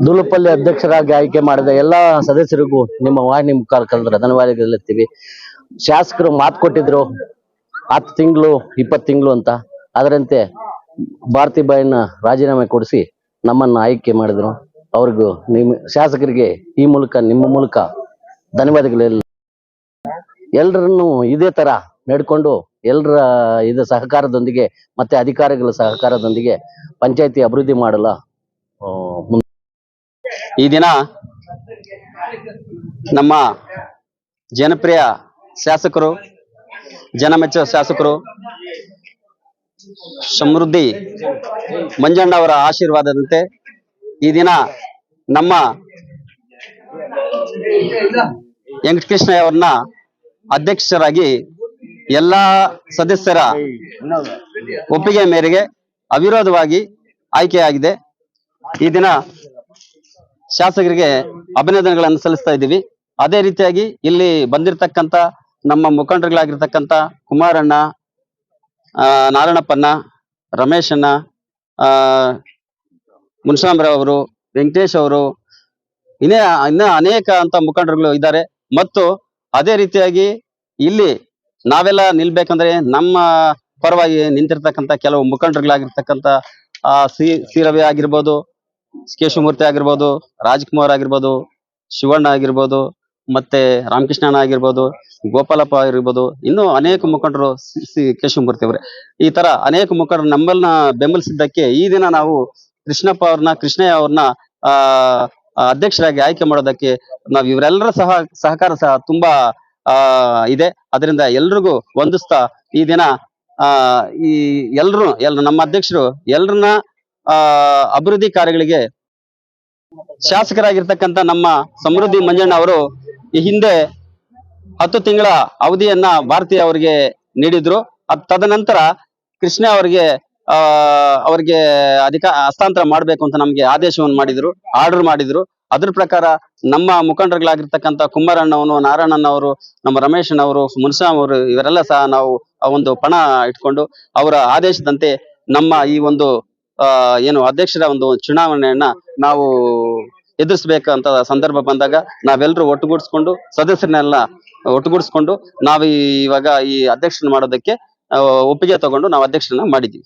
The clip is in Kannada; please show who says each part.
Speaker 1: ದುಲುಪಲ್ಲಿ ಅಧ್ಯಕ್ಷರಾಗಿ ಆಯ್ಕೆ ಮಾಡಿದ ಎಲ್ಲಾ ಸದಸ್ಯರಿಗೂ ನಿಮ್ಮ ವಾಹಿನಿ ಮುಖಾಂತರ ಧನ್ಯವಾದಗಳಿರ್ತೀವಿ ಶಾಸಕರು ಮಾತು ಕೊಟ್ಟಿದ್ರು ಹತ್ತು ತಿಂಗಳು ಇಪ್ಪತ್ತು ತಿಂಗಳು ಅಂತ. ಅದರಂತೆ ಭಾರತಿ ಬಾಯಿನ ರಾಜೀನಾಮೆ ಕೊಡಿಸಿ ನಮ್ಮನ್ನ ಆಯ್ಕೆ ಮಾಡಿದ್ರು. ಅವ್ರಿಗೂ ನಿಮ್ಮ ಶಾಸಕರಿಗೆ ಈ ಮೂಲಕ ನಿಮ್ಮ ಮೂಲಕ ಧನ್ಯವಾದಗಳೆಲ್ಲ. ಎಲ್ಲರನ್ನು ಇದೇ ತರ ನಡ್ಕೊಂಡು ಎಲ್ಲರ ಇದು ಸಹಕಾರದೊಂದಿಗೆ ಮತ್ತೆ ಅಧಿಕಾರಿಗಳ ಸಹಕಾರದೊಂದಿಗೆ ಪಂಚಾಯತಿ ಅಭಿವೃದ್ಧಿ ಮಾಡಲು ಆ, ಮುಂದೆ
Speaker 2: ಈ ದಿನ ನಮ್ಮ ಜನಪ್ರಿಯ ಶಾಸಕರು ಜನಮೆಚ್ಚ ಶಾಸಕರು ಸಮೃದ್ಧಿ ಮಂಜಣ್ಣ ಅವರ ಆಶೀರ್ವಾದದಂತೆ ಈ ದಿನ ನಮ್ಮ ವೆಂಕಟಕೃಷ್ಣ ಅವರನ್ನ ಅಧ್ಯಕ್ಷರಾಗಿ ಎಲ್ಲ ಸದಸ್ಯರ ಒಪ್ಪಿಗೆ ಮೇರೆಗೆ ಅವಿರೋಧವಾಗಿ ಆಯ್ಕೆಯಾಗಿದೆ. ಈ ದಿನ ಶಾಸಕರಿಗೆ ಅಭಿನಂದನೆಗಳನ್ನು ಸಲ್ಲಿಸ್ತಾ ಇದ್ದೀವಿ. ಅದೇ ರೀತಿಯಾಗಿ ಇಲ್ಲಿ ಬಂದಿರತಕ್ಕಂತ ನಮ್ಮ ಮುಖಂಡರುಗಳಾಗಿರ್ತಕ್ಕಂಥ ಕುಮಾರಣ್ಣ ನಾರಾಯಣಪ್ಪಣ್ಣ, ರಮೇಶಣ್ಣ, ಆ ಮುನ್ಸಾಂಬ್ರಾವ್ ಅವರು, ವೆಂಕಟೇಶ್ ಅವರು, ಇನ್ನೇ, ಇನ್ನ ಅನೇಕ ಅಂತ ಮುಖಂಡರುಗಳು ಇದ್ದಾರೆ. ಮತ್ತು ಅದೇ ರೀತಿಯಾಗಿ ಇಲ್ಲಿ ನಾವೆಲ್ಲ ನಿಲ್ಬೇಕಂದ್ರೆ ನಮ್ಮ ಪರವಾಗಿ ನಿಂತಿರ್ತಕ್ಕಂಥ ಕೆಲವು ಮುಖಂಡರುಗಳಾಗಿರ್ತಕ್ಕಂಥ, ಆ, ಸಿ ಸಿ ರವಿ ಆಗಿರ್ಬೋದು ಕೇಶವಮೂರ್ತಿ ಆಗಿರ್ಬೋದು, ರಾಜ್ಕುಮಾರ್ ಆಗಿರ್ಬೋದು, ಶಿವಣ್ಣ ಆಗಿರ್ಬೋದು, ಮತ್ತೆ ರಾಮಕೃಷ್ಣನ ಆಗಿರ್ಬೋದು, ಗೋಪಾಲಪ್ಪ ಆಗಿರ್ಬೋದು, ಇನ್ನೂ ಅನೇಕ ಮುಖಂಡರು ಸಿ ಕೇಶವಮೂರ್ತಿ ಅವರೇ. ಈ ತರ ಅನೇಕ ಮುಖಂಡರು ನಮ್ಮನ್ನ ಬೆಂಬಲಿಸಿದ್ದಕ್ಕೆ ಈ ದಿನ ನಾವು ಕೃಷ್ಣಪ್ಪ ಅವ್ರನ್ನ, ಕೃಷ್ಣಯ್ಯ ಅವ್ರನ್ನ ಆ, ಅಧ್ಯಕ್ಷರಾಗಿ ಆಯ್ಕೆ ಮಾಡೋದಕ್ಕೆ ನಾವ್ ಇವರೆಲ್ಲರ ಸಹ, ಸಹಕಾರ ಸಹ ತುಂಬಾ, ಆ, ಇದೆ. ಅದರಿಂದ ಎಲ್ರಿಗೂ ವಂದಿಸ್ತಾ ಈ ದಿನ, ಆ, ಈ, ಎಲ್ರು, ಎಲ್, ನಮ್ಮ ಅಧ್ಯಕ್ಷರು ಎಲ್ರನ್ನ ಆ, ಅಭಿವೃದ್ಧಿ ಕಾರ್ಯಗಳಿಗೆ ಶಾಸಕರಾಗಿರ್ತಕ್ಕಂಥ ನಮ್ಮ ಸಮೃದ್ಧಿ ಮಂಜಣ್ಣ ಅವರು ಈ ಹಿಂದೆ ಹತ್ತು ತಿಂಗಳ ಅವಧಿಯನ್ನ ಭಾರತಿ ಅವರಿಗೆ ನೀಡಿದ್ರು. ತದನಂತರ ಕೃಷ್ಣ ಅವರಿಗೆ ಅವರಿಗೆ ಅಧಿಕ, ಹಸ್ತಾಂತರ ಮಾಡಬೇಕು ಅಂತ ನಮ್ಗೆ ಆದೇಶವನ್ನು ಮಾಡಿದ್ರು, ಆರ್ಡರ್ ಮಾಡಿದ್ರು. ಅದ್ರ ಪ್ರಕಾರ ನಮ್ಮ ಮುಖಂಡರುಗಳಾಗಿರ್ತಕ್ಕಂಥ ಕುಮಾರಣ್ಣವನು ನಾರಾಯಣಣ್ಣವರು ನಮ್ಮ ರಮೇಶಣ್ಣವರು ಮುನ್ಸಾಮವರು ಇವರೆಲ್ಲ ಸಹ ನಾವು ಒಂದು ಪಣ ಇಟ್ಕೊಂಡು ಅವರ ಆದೇಶದಂತೆ ನಮ್ಮ ಈ ಒಂದು ಏನು ಅಧ್ಯಕ್ಷರ ಒಂದು ಚುನಾವಣೆಯನ್ನ ನಾವು ಎದುರಿಸಬೇಕಂತ ಸಂದರ್ಭ ಬಂದಾಗ ನಾವೆಲ್ಲರೂ ಒಟ್ಟುಗೂಡಿಸ್ಕೊಂಡು, ಸದಸ್ಯರನ್ನೆಲ್ಲ ಒಟ್ಟುಗೂಡಿಸ್ಕೊಂಡು ನಾವು ಇವಾಗ ಈ ಅಧ್ಯಕ್ಷನ ಮಾಡೋದಕ್ಕೆ ಒಪ್ಪಿಗೆ ತಗೊಂಡು ನಾವು ಅಧ್ಯಕ್ಷರನ್ನ ಮಾಡಿದ್ದೀವಿ.